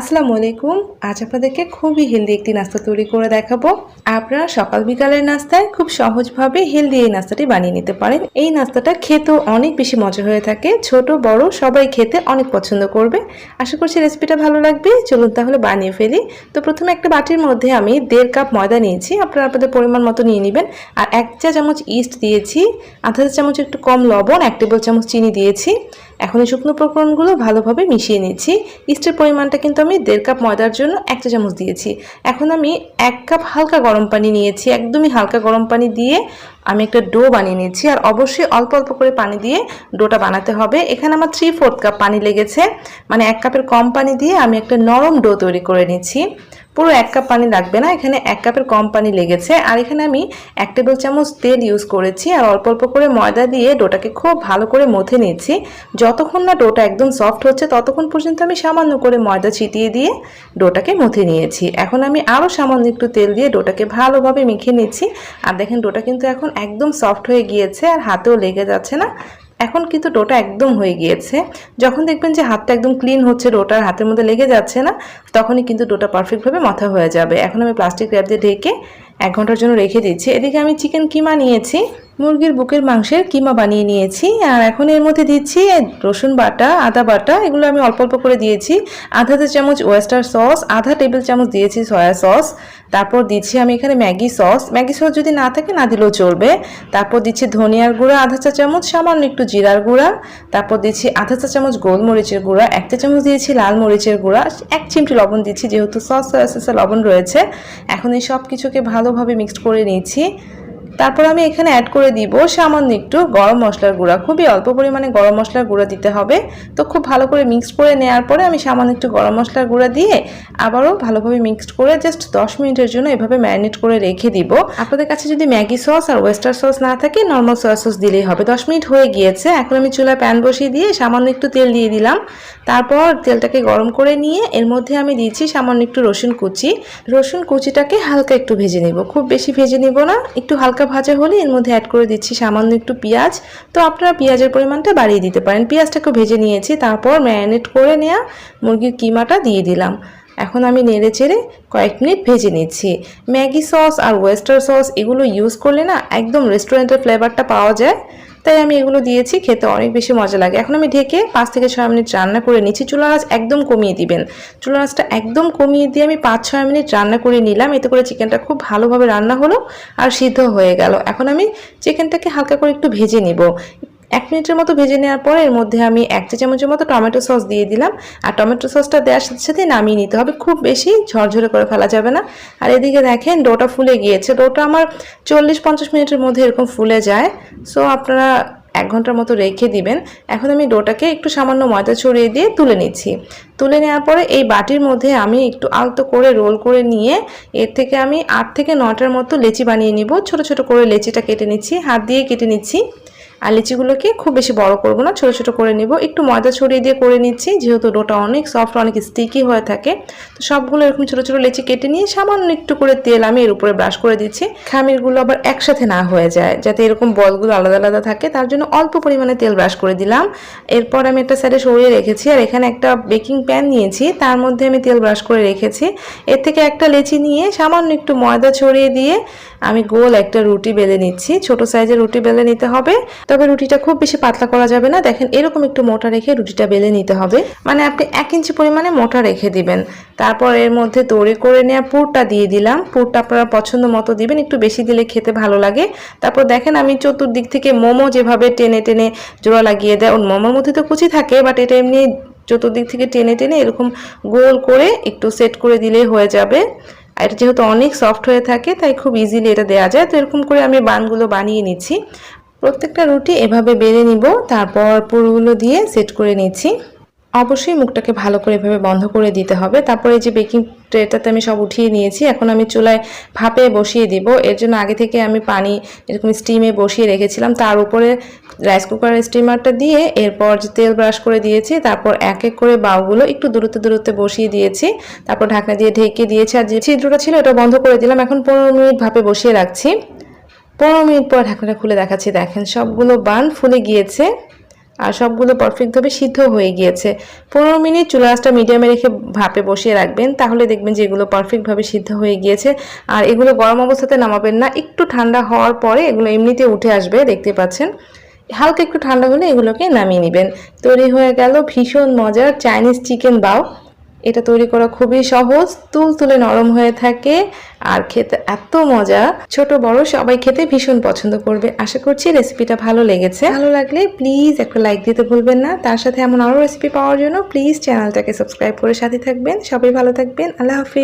আসসালামু আলাইকুম। আজ আপনাদেরকে খুবই হেলদি একটি নাস্তা তৈরি করে দেখাবো। আপনারা সকাল বিকালের নাস্তায় খুব সহজভাবে হেলদি এই নাস্তাটি বানিয়ে নিতে পারেন। এই নাস্তাটা খেতেও অনেক বেশি মজা হয়ে থাকে। ছোট, বড়, সবাই খেতে অনেক পছন্দ করবে। আশা করছি রেসিপিটা ভালো লাগবে। চলুন তাহলে বানিয়ে ফেলি। তো প্রথমে একটা বাটির মধ্যে আমি দেড় কাপ ময়দা নিয়েছি। আপনারা আপনাদের পরিমাণ মতো নিয়ে নেবেন। আর এক চা চামচ ইস্ট দিয়েছি। আধা চা চামচ একটু কম লবণ, এক টেবিল চামচ চিনি দিয়েছি। এখন এই শুকনো প্রকরণগুলো ভালোভাবে মিশিয়ে নিচ্ছি ইস্টের পরিমাণটা কিন্তু আমি দেড় কাপ ময়দার জন্য এক চা চামচ দিয়েছি। এখন আমি এক কাপ হালকা গরম পানি নিয়েছি। একদমই হালকা গরম পানি দিয়ে আমি একটা ডো বানিয়ে নিয়েছি। আর অবশ্যই অল্প অল্প করে পানি দিয়ে ডোটা বানাতে হবে। এখানে আমার থ্রি ফোর্থ কাপ পানি লেগেছে। মানে এক কাপের কম পানি দিয়ে আমি একটা নরম ডো তৈরি করে নিচ্ছি পুরো এক কাপ পানি লাগবে না, এখানে এক কাপের কম পানি লেগেছে। আর এখানে আমি এক টেবিল চামচ তেল ইউজ করেছি, আর অল্প অল্প করে ময়দা দিয়ে ডোটাকে খুব ভালো করে মথে নিচ্ছি যতক্ষণ না ডোটা একদম সফট হচ্ছে, ততক্ষণ পর্যন্ত আমি সামান্য করে ময়দা ছিটিয়ে দিয়ে ডোটাকে মথে নিয়েছি। এখন আমি আরও সামান্য একটু তেল দিয়ে ডোটাকে ভালোভাবে মেখে নিচ্ছি। আর দেখেন, ডোটা কিন্তু এখন একদম সফট হয়ে গিয়েছে, আর হাতেও লেগে যাচ্ছে না। এখন কিন্তু ডোটা একদম হয়ে গিয়েছে। যখন দেখবেন যে হাতটা একদম ক্লিন হচ্ছে ডোটার হাতের মধ্যে লেগে যাচ্ছে না, তখনই কিন্তু ডোটা পারফেক্টভাবে মাথা হয়ে যাবে। এখন আমি প্লাস্টিক র্যাপ দিয়ে ঢেকে এক ঘণ্টার জন্য রেখে দিচ্ছি। এদিকে আমি চিকেন কিমা নিয়েছি। মুরগির বুকের মাংসের কিমা বানিয়ে নিয়েছি আর এখন এর মধ্যে দিচ্ছি রসুন বাটা, আদা বাটা। এগুলো আমি অল্প অল্প করে দিয়েছি। আধা চা চামচ ওয়েস্টার সস, আধা টেবিল চামচ দিয়েছি সয়া সস। তারপর দিচ্ছি আমি এখানে ম্যাগি সস। ম্যাগি সস যদি না থাকে, না দিলেও চলবে। তারপর দিচ্ছি ধনিয়ার গুঁড়া, আধা চা চামচ সামান্য একটু জিরার গুঁড়া। তারপর দিচ্ছি আধা চা চামচ গোলমরিচের গুঁড়া, এক চা চামচ দিয়েছি লাল মরিচের গুঁড়া, এক চিমটি লবণ দিচ্ছি, যেহেতু সস, সয়া সসে লবণ রয়েছে। এখন এই সব কিছুকে ভালোভাবে মিক্সড করে নিচ্ছি তারপর আমি এখানে অ্যাড করে দিব সামান্য একটু গরম মশলার গুঁড়া। খুবই অল্প পরিমাণে গরম মশলার গুঁড়া দিতে হবে। তো খুব ভালো করে মিক্সড করে নেওয়ার পরে আমি সামান্য একটু গরম মশলার গুঁড়া দিয়ে আবারও ভালোভাবে মিক্সড করে জাস্ট দশ মিনিটের জন্য এভাবে ম্যারিনেট করে রেখে দিব। আপনাদের কাছে যদি ম্যাগি সস আর ওয়েস্টার সস না থাকে নর্মাল সয়া সস দিলেই হবে। দশ মিনিট হয়ে গিয়েছে। এখন আমি চুলায় প্যান বসিয়ে দিয়ে সামান্য একটু তেল দিয়ে দিলাম। তারপর তেলটাকে গরম করে নিয়ে এর মধ্যে আমি দিয়েছি সামান্য একটু রসুন কুচি। রসুন কুচিটাকে হালকা একটু ভেজে নেব। খুব বেশি ভেজে নিব না, একটু হালকা ভাজা হলে এর মধ্যে অ্যাড করে দিচ্ছি সামান্য একটু পেঁয়াজ। তো আপনারা পেঁয়াজের পরিমাণটা বাড়িয়ে দিতে পারেন। পেঁয়াজটাকে ভেজে নিয়েছি, তারপর ম্যারিনেট করে নেওয়া মুরগির কিমাটা দিয়ে দিলাম। এখন আমি নেড়ে চেড়ে কয়েক মিনিট ভেজে নিচ্ছি। ম্যাগি সস আর ওয়েস্টার সস এগুলো ইউজ করলে না একদম রেস্টুরেন্টের ফ্লেভারটা পাওয়া যায়। তাই আমি এগুলো দিয়েছি, খেতে অনেক বেশি মজা লাগে। এখন আমি ঢেকে পাঁচ থেকে ছয় মিনিট রান্না করে নিচ্ছি। চুলা আঁচ একদম কমিয়ে দিবেন। চুলা আঁচটা একদম কমিয়ে দিয়ে আমি পাঁচ ছয় মিনিট রান্না করে নিলাম। এতে করে চিকেনটা খুব ভালোভাবে রান্না হলো আর সিদ্ধ হয়ে গেল। এখন আমি চিকেনটাকে হালকা করে একটু ভেজে নিব। এক মিনিটের মতো ভেজে নেওয়ার পরে এর মধ্যে আমি এক চা চামচের মতো টমেটো সস দিয়ে দিলাম। আর টমেটো সসটা দেওয়ার সাথে সাথে নামিয়ে নিতে হবে। খুব বেশি ঝরঝরে করে ফেলা যাবে না। আর এদিকে দেখেন ডোটা ফুলে গিয়েছে। ডোটা আমার চল্লিশ পঞ্চাশ মিনিটের মধ্যে এরকম ফুলে যায়। সো আপনারা এক ঘণ্টার মতো রেখে দিবেন। এখন আমি ডোটাকে একটু সামান্য ময়দা ছড়িয়ে দিয়ে তুলে নিচ্ছি। তুলে নেওয়ার পরে এই বাটির মধ্যে আমি একটু আলতো করে রোল করে নিয়ে এর থেকে আমি আট থেকে নটার মতো লেচি বানিয়ে নিব। ছোট ছোট করে লেচিটা কেটে নিচ্ছি। হাত দিয়ে কেটে নিচ্ছি। আর লিচিগুলোকে খুব বেশি বড় করব না, ছোট ছোট করে নিব। একটু ময়দা ছড়িয়ে দিয়ে করে নিচ্ছি, যেহেতু ডোটা অনেক সফট অনেক স্টিকি হয়ে থাকে। তো সবগুলো এরকম ছোট ছোট লেচি কেটে নিয়ে সামান্য একটু করে তেল আমি এর উপরে ব্রাশ করে দিচ্ছি। খামিরগুলো আবার একসাথে না হয়ে যায়, যাতে এরকম বলগুলো আলাদা আলাদা থাকে। তার জন্য অল্প পরিমাণে তেল ব্রাশ করে দিলাম। এরপর আমি একটা সাইডে সরিয়ে রেখেছি, আর এখানে একটা বেকিং প্যান নিয়েছি। তার মধ্যে আমি তেল ব্রাশ করে রেখেছি। এর থেকে একটা লেচি নিয়ে সামান্য একটু ময়দা ছড়িয়ে দিয়ে আমি গোল একটা রুটি বেলে নিচ্ছি। ছোট সাইজের রুটি বেলে নিতে হবে। তবে রুটিটা খুব বেশি পাতলা করা যাবে না। দেখেন, এরকম একটু মোটা রেখে রুটিটা বেলে নিতে হবে। মানে আপনি এক ইঞ্চি পরিমাণে মোটা রেখে দিবেন। তারপর এর মধ্যে তৈরি করে নেওয়া পুরটা দিয়ে দিলাম। পুরটা আপনারা পছন্দ মতো দিবেন। একটু বেশি দিলে খেতে ভালো লাগে। তারপর দেখেন, আমি চতুর্দিক থেকে মোমো যেভাবে টেনে টেনে জোড়া লাগিয়ে দেয়, ওর মোমোর মধ্যে তো কুচি থাকে বাট এটা এমনি চতুর্দিক থেকে টেনে টেনে এরকম গোল করে একটু সেট করে দিলেই হয়ে যাবে। আর এটা যেহেতু অনেক সফট হয়ে থাকে, তাই খুব ইজিলি এটা দেওয়া যায়। তো এরকম করে আমি বানগুলো বানিয়ে নিচ্ছি। প্রত্যেকটা রুটি এভাবে বেড়ে নিব, তারপর পুরোগুলো দিয়ে সেট করে নিচ্ছি। অবশ্যই মুখটাকে ভালো করে এভাবে বন্ধ করে দিতে হবে। তারপরে যে বেকিং ট্রেটাতে আমি সব উঠিয়ে নিয়েছি, এখন আমি চুলায় ভাপে বসিয়ে দিব। এর জন্য আগে থেকে আমি পানি এরকম স্টিমে বসিয়ে রেখেছিলাম। তার উপরে রাইস কুকারের স্টিমারটা দিয়ে এরপর যে তেল ব্রাশ করে দিয়েছি, তারপর এক এক করে বাউগুলো একটু দূরত্বে দূরত্বে বসিয়ে দিয়েছি। তারপর ঢাকনা দিয়ে ঢেকে দিয়েছি। আর যে ছিদ্রটা ছিল এটা বন্ধ করে দিলাম। এখন পনেরো মিনিট ভাপে বসিয়ে রাখছি। পনেরো মিনিট পর ঢাকনাটা খুলে দেখাচ্ছি। দেখেন, সবগুলো বান ফুলে গিয়েছে আর সবগুলো পারফেক্টভাবে সিদ্ধ হয়ে গিয়েছে। পনেরো মিনিট চুলা আঁচটা মিডিয়ামে রেখে ভাপে বসিয়ে রাখবেন, তাহলে দেখবেন যে এগুলো পারফেক্টভাবে সিদ্ধ হয়ে গিয়েছে। আর এগুলো গরম অবস্থাতে নামাবেন না, একটু ঠান্ডা হওয়ার পরে এগুলো এমনিতে উঠে আসবে, দেখতে পাচ্ছেন। হালকা একটু ঠান্ডা হলে এগুলোকে নামিয়ে নেবেন। তৈরি হয়ে গেল ভীষণ মজার চাইনিজ চিকেন বাও। এটা তৈরি করা খুবই সহজ, তুল তুলে নরম হয়ে থাকে আর খেতে এত মজা। ছোট, বড়, সবাই খেতে ভীষণ পছন্দ করবে। আশা করছি রেসিপিটা ভালো লেগেছে। ভালো লাগলে প্লিজ একটা লাইক দিতে ভুলবেন না। তার সাথে এমন আরও রেসিপি পাওয়ার জন্য প্লিজ চ্যানেলটাকে সাবস্ক্রাইব করে সাথে থাকবেন। সবাই ভালো থাকবেন। আল্লাহ হাফিজ।